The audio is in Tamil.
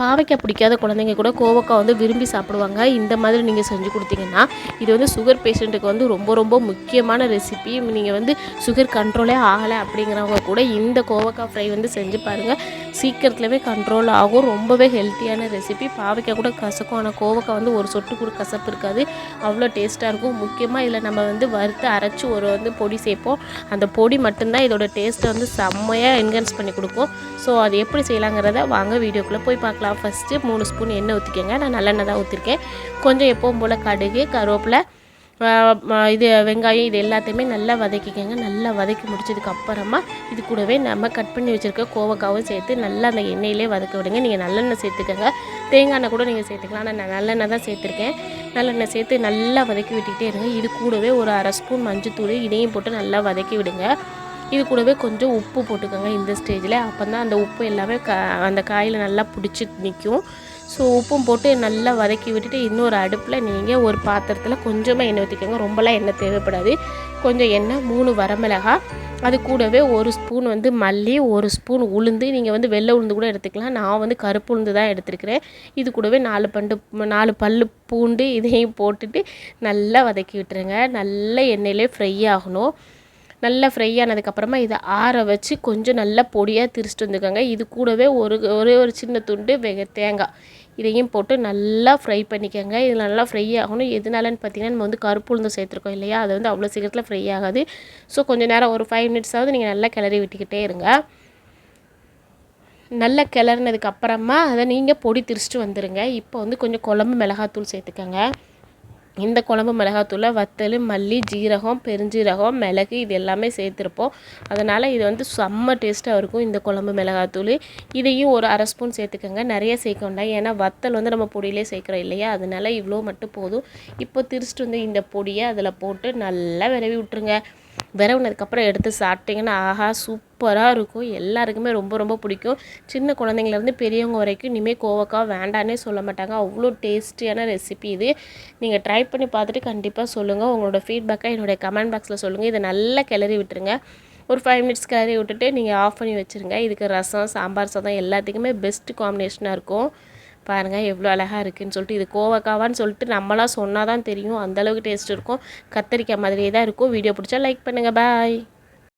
பாவைக்காய் பிடிக்காத குழந்தைங்க கூட கோவக்காய் வந்து விரும்பி சாப்பிடுவாங்க. இந்த மாதிரி நீங்கள் செஞ்சு கொடுத்தீங்கன்னா இது வந்து சுகர் பேஷண்ட்டுக்கு வந்து ரொம்ப ரொம்ப முக்கியமான ரெசிபி நீங்கள் வந்து சுகர் கண்ட்ரோலே ஆகலை அப்படிங்கிறவங்க கூட இந்த கோவக்காய் ஃப்ரை வந்து செஞ்சு பாருங்கள் சீக்கிரத்துலவே கண்ட்ரோல் ஆகும். ரொம்பவே ஹெல்த்தியான ரெசிபி பாவைக்காய் கூட கசக்கும். ஆனால் கோவக்காய் வந்து ஒரு சொட்டு கூட கசப்பு இருக்காது. அவ்வளோ டேஸ்ட்டாக இருக்கும். முக்கியமாக இதில் நம்ம வந்து வறுத்து அரைச்சி ஒரு வந்து பொடி சேர்ப்போம். அந்த பொடி மட்டும்தான் இதோட டேஸ்ட்டை வந்து செம்மையாக என்ஹான்ஸ் பண்ணி கொடுக்கும். ஸோ அது எப்படி செய்யலாங்கிறத வாங்க வீடியோக்குள்ளே போய் பார்க்கலாம். ஃபஸ்ட்டு மூணு ஸ்பூன் எண்ணெய் ஊற்றிக்கோங்க நான் நல்லெண்ணெய் தான் ஊற்றிருக்கேன் கொஞ்சம் எப்பவும் போல் கடுகு கருவேப்பிலை இது வெங்காயம் இது எல்லாத்தையுமே நல்லா வதக்கிக்கோங்க. நல்லா வதக்கி முடிச்சதுக்கு அப்புறமா இது கூடவே நம்ம கட் பண்ணி வச்சுருக்க கோவக்காவும் சேர்த்து நல்லா அந்த எண்ணெயிலே வதக்க விடுங்க. நீங்கள் நல்லெண்ணெய் சேர்த்துக்கோங்க. தேங்காய் எண்ணெய் கூட நீங்கள் சேர்த்துக்கலாம். ஆனால் நான் நல்லெண்ணெய் தான் சேர்த்துருக்கேன். நல்லெண்ணெய் சேர்த்து நல்லா வதக்கி விட்டுக்கிட்டே இருங்க. இது கூடவே ஒரு அரை ஸ்பூன் மஞ்சத்தூள் இதையும் போட்டு நல்லா வதக்கி விடுங்க. இது கூடவே கொஞ்சம் உப்பு போட்டுக்கோங்க இந்த ஸ்டேஜில் அப்போ தான் அந்த உப்பு எல்லாமே க அந்த காயில் நல்லா பிடிச்சி நிற்கும் ஸோ உப்பும் போட்டு நல்லா வதக்கி விட்டுட்டு இன்னொரு அடுப்பில் நீங்கள் ஒரு பாத்திரத்தில் கொஞ்சமாக எண்ணெய் ஊற்றிக்கோங்க ரொம்பலாம் எண்ணெய் தேவைப்படாது. கொஞ்சம் எண்ணெய் மூணு வரமிளகா. அது கூடவே ஒரு ஸ்பூன் வந்து மல்லி ஒரு ஸ்பூன் உளுந்து. நீங்கள் வந்து வெள்ளை உளுந்து கூட எடுத்துக்கலாம். நான் வந்து கருப்பு உளுந்து தான் எடுத்துருக்கிறேன். இது கூடவே நாலு பண்டு நாலு பல் பூண்டு இதையும் போட்டுட்டு நல்லா வதக்கி விட்டுருங்க. நல்ல எண்ணெயிலே ஃப்ரை ஆகணும். நல்லா ஃப்ரை ஆனதுக்கப்புறமா இதை ஆற வச்சு கொஞ்சம் நல்லா பொடியாக திரிச்சிட்டு வந்துக்கோங்க. இது கூடவே ஒரு ஒரே ஒரு சின்ன துண்டு வெக தேங்காய். இதையும் போட்டு நல்லா ஃப்ரை பண்ணிக்கோங்க. இது நல்லா ஃப்ரை ஆகணும். எதனாலன்னு பார்த்தீங்கன்னா நம்ம வந்து கருப்பு உளுந்து சேர்த்துருக்கோம் இல்லையா? அது வந்து அவ்வளோ சீக்கிரத்தில் ஃப்ரை ஆகாது. ஸோ கொஞ்சம் நேரம் ஒரு ஃபைவ் மினிட்ஸாவது நீங்கள் நல்லா கிளறி விட்டுக்கிட்டே இருங்க. நல்லா கிளறினதுக்கு அப்புறமா அதை நீங்கள் பொடி திரிச்சிட்டு வந்துடுங்க இப்போ வந்து கொஞ்சம் குழம்பு மிளகாத்தூள் சேர்த்துக்கோங்க. இந்த குழம்பு மிளகாத்தூளை வத்தல் மல்லி ஜீரகம் பெருஞ்சீரகம் மிளகு இது எல்லாமே சேர்த்துருப்போம். அதனால் இது வந்து செம்ம டேஸ்ட்டாக இருக்கும் இந்த குழம்பு மிளகாத்தூள். இதையும் ஒரு அரை ஸ்பூன் சேர்த்துக்கோங்க. நிறைய சேர்க்க வேண்டாம். ஏன்னா வத்தல் வந்து நம்ம பொடியிலே சேர்க்குறோம் இல்லையா? அதனால இவ்வளோ மட்டும் போதும். இப்போ திரிச்சிட்டு வந்து இந்த பொடியை அதில் போட்டு நல்லா விரவி விட்டுருங்க. விரவுனதுக்கப்புறம் எடுத்து சாப்பிட்டிங்கன்னா ஆஹா சூப்பராக இருக்கும். எல்லாருக்குமே ரொம்ப ரொம்ப பிடிக்கும். சின்ன குழந்தைங்கலேருந்து பெரியவங்க வரைக்கும் இனிமேல் கோவக்காய் வேண்டான்னே சொல்ல மாட்டாங்க. அவ்வளோ டேஸ்டியான ரெசிபி இது. நீங்கள் ட்ரை பண்ணி பார்த்துட்டு கண்டிப்பாக சொல்லுங்கள் உங்களோட ஃபீட்பேக்காக என்னுடைய கமெண்ட் பாக்ஸில் சொல்லுங்கள் இதை நல்லா கிளறி விட்டுருங்க. ஒரு ஃபைவ் மினிட்ஸ் கிளறி விட்டுட்டு நீங்கள் ஆஃப் பண்ணி வச்சுருங்க. இதுக்கு ரசம் சாம்பார் சாதம் எல்லாத்துக்குமே பெஸ்ட் காம்பினேஷனாக இருக்கும். பாருங்கள் எவ்வளோ அழகாக இருக்குதுன்னு சொல்லிட்டு இது கோவக்காவான்னு சொல்லிட்டு நம்மளாம் சொன்னால் தான் தெரியும் அந்தளவுக்கு டேஸ்ட் இருக்கும். கத்தரிக்காய் மாதிரியே தான் இருக்கும். வீடியோ பிடிச்சா லைக் பண்ணுங்கள் பாய்